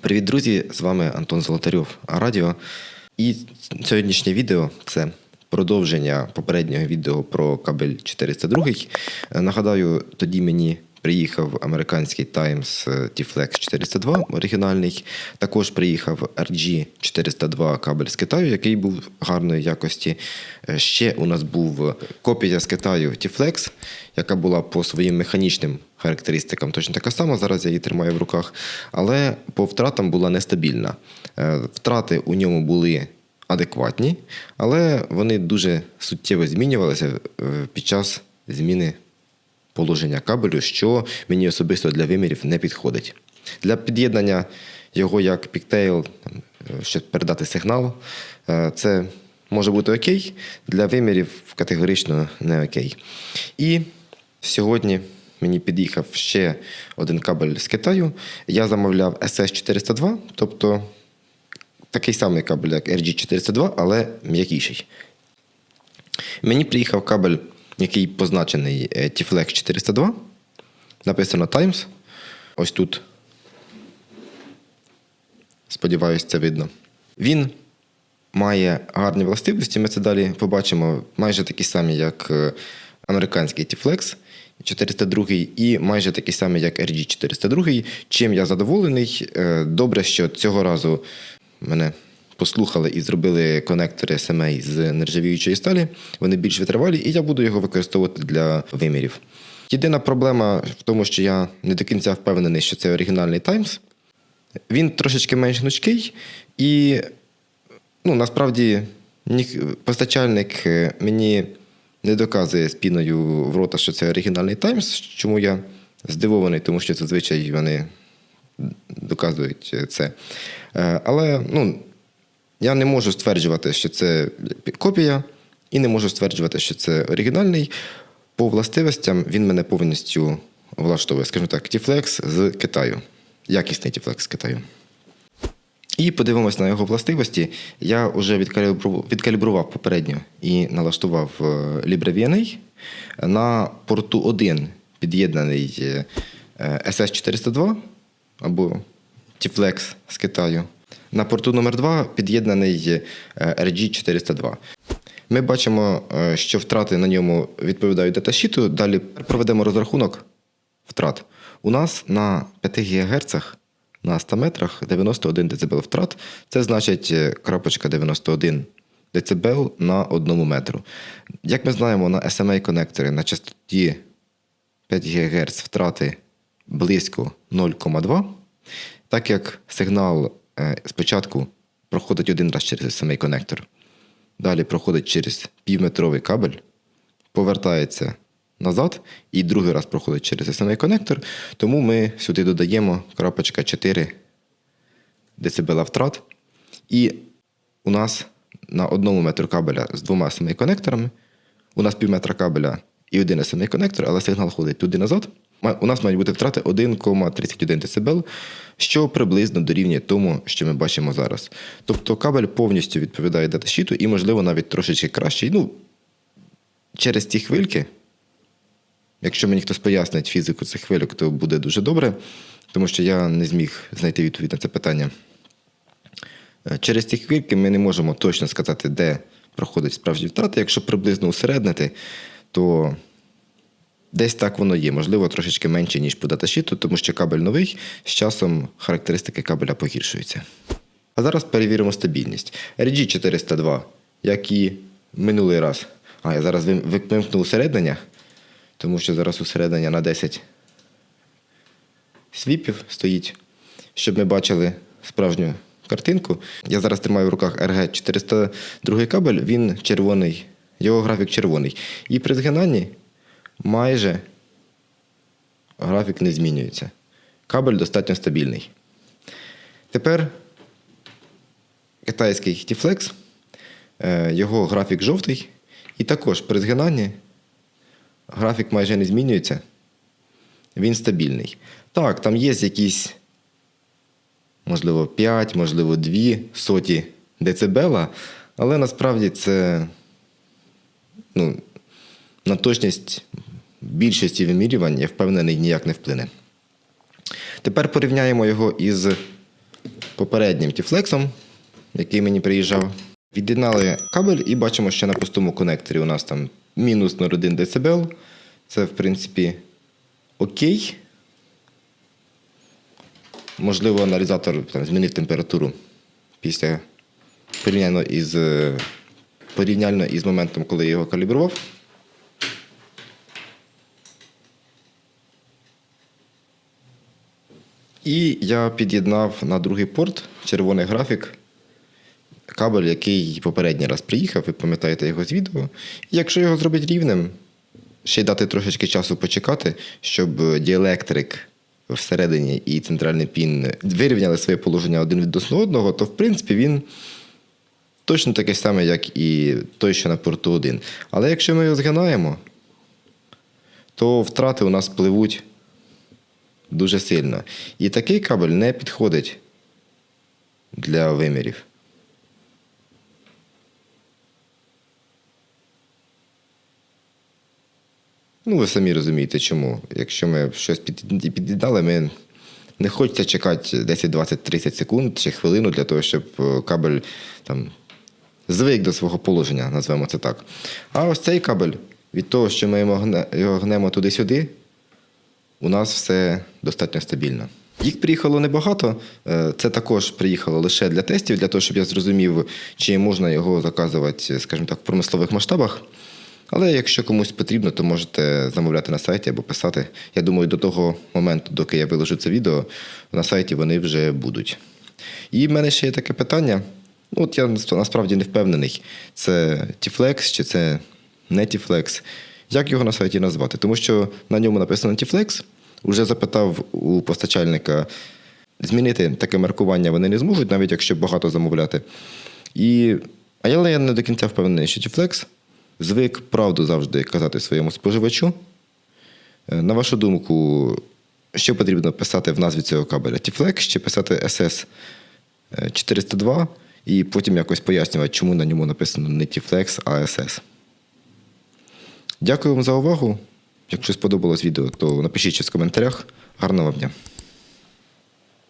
Привіт, друзі! З вами Антон Золотарьов Радіо. І сьогоднішнє відео це продовження попереднього відео про кабель 402. Е, Нагадаю, тоді мені приїхав американський Times T-Flex 402 оригінальний. Також приїхав RG 402 кабель з Китаю, який був гарної якості. Ще у нас був копія з Китаю T-Flex, яка була по своїм механічним характеристикам точно така сама. Зараз я її тримаю в руках, але по втратам була нестабільна. Е, Втрати у ньому були адекватні, але вони дуже суттєво змінювалися е, під час зміни положення кабелю, що мені особисто для вимірів не підходить. Для під'єднання його як піктейл, е, щоб передати сигнал, це може бути окей. Для вимірів категорично не окей. І сьогодні мені під'їхав ще один кабель з Китаю. Я замовляв SS402, тобто такий самий кабель, як RG402, але м'якіший. Мені приїхав кабель, який позначений е, T-Flex 402. Написано Times. Ось тут. Сподіваюсь, це видно. Він має гарні властивості. Ми це далі побачимо майже такі самі, як е, американський T-Flex 402 і майже такі самі, як RG 402. Чим я задоволений. Е, Добре, що цього разу мене послухали і зробили конектори SMA з нержавіючої сталі. Вони більш витривалі, і я буду його використовувати для вимірів. Єдина проблема в тому, що я не до кінця впевнений, що це оригінальний Times. Він трошечки менш гнучкий, і ну, насправді постачальник е, мені не доказує спіною в рота, що це оригінальний Times, чому я здивований, тому що зазвичай вони доказують це. Е, Але ну, я не можу стверджувати, що це копія, і не можу стверджувати, що це оригінальний. По властивостям він мене повністю влаштовує, скажімо так, T-Flex з Китаю. Якісний T-Flex з Китаю. І подивимось на його властивості. Я вже відкалібрував, попередньо і налаштував е, LibreVNA. На порту 1 під'єднаний е, SS402 або T-Flex з Китаю. На порту номер 2 під'єднаний е, RG402. Ми бачимо, е, що втрати на ньому відповідають даташіту. Далі проведемо розрахунок втрат. У нас на 5 ГГц на 100 метрах 91 дБ втрат. Це значить е, крапочка 91 дБ на 1 метру. Як ми знаємо, на SMA-конекторі на частоті 5 ГГц втрати близько 0,2. Так як сигнал е, спочатку проходить один раз через SMA-конектор, далі проходить через півметровий кабель, повертається назад і другий раз проходить через SMA конектор. Тому ми сюди додаємо крапочка 4 дБ втрат. І у нас на одному метру кабеля з двома SMA конекторами, у нас пів метра кабеля і один SMA конектор, але сигнал ходить туди назад. У нас мають бути втрати 1,31 дБ, що приблизно дорівнює тому, що ми бачимо зараз. Тобто кабель повністю відповідає даташіту і, можливо, навіть трошечки кращий. Ну, через ці хвильки, якщо мені хтось пояснить фізику цих хвильок, то буде дуже добре, тому що я не зміг знайти відповідь на це питання. Е, Через ці хвильки ми не можемо точно сказати, де проходить справжні втрати. Якщо приблизно усереднити, то десь так воно є. Можливо, трошечки менше, ніж по даташіту, тому що кабель новий, з часом характеристики кабеля погіршуються. А зараз перевіримо стабільність. RG 402, як і минулий раз. А, я зараз вим- вик- усереднення, тому що зараз усереднення на 10 свіпів стоїть, щоб ми бачили справжню картинку. Я зараз тримаю в руках RG 402 кабель, він червоний, його графік червоний. І при згинанні майже графік не змінюється. Кабель достатньо стабільний. Тепер китайський T-Flex, е, його графік жовтий, і також при згинанні графік майже не змінюється, він стабільний. Так, там є якісь, можливо, 5, можливо, 2 соті децибела, але насправді це ну, на точність більшості вимірювань, я впевнений, ніяк не вплине. Тепер порівняємо його із попереднім тіфлексом, який мені приїжджав. Від'єднали кабель і бачимо, що на пустому конекторі у нас там мінус 0,1 дБ. Це, в принципі, окей. Можливо, аналізатор там, змінив температуру після порівняно із, е, порівняльно із моментом, коли я його калібрував. І я під'єднав на другий порт червоний графік, кабель, який попередній раз приїхав, ви пам'ятаєте його з відео. Якщо його зробити рівнем, ще й дати трошечки часу почекати, щоб діелектрик всередині і центральний пін вирівняли своє положення один відносно одного, то в принципі він точно такий самий, як і той, що на порту 1. Але якщо ми його згинаємо, то втрати у нас пливуть дуже сильно. І такий кабель не підходить для вимірів. Ну, ви самі розумієте, чому. Якщо ми щось під- під'єднали, ми не хочеться чекати 10, 20, 30 секунд чи хвилину для того, щоб е, кабель там, звик до свого положення, назвемо це так. А ось цей кабель, від того, що ми його гнемо туди-сюди, у нас все достатньо стабільно. Їх приїхало небагато. Е, Це також приїхало лише для тестів, для того, щоб я зрозумів, чи можна його заказувати, скажімо так, в промислових масштабах. Але якщо комусь потрібно, то можете замовляти на сайті або писати. Я думаю, до того моменту, доки я виложу це відео, на сайті вони вже будуть. І в мене ще є таке питання. Ну, От я насправді не впевнений, це T-Flex чи це не T-Flex. Як його на сайті назвати? Тому що на ньому написано T-Flex. Уже запитав у постачальника, змінити таке маркування вони не зможуть, навіть якщо багато замовляти. І, але я не до кінця впевнений, що T-Flex звик правду завжди казати своєму споживачу. Е, На вашу думку, що потрібно писати в назві цього кабеля? T-Flex чи писати SS 402 і потім якось пояснювати, чому на ньому написано не T-Flex, а SS. Дякую вам за увагу. Якщо сподобалось відео, то напишіть щось в коментарях. Гарного вам дня!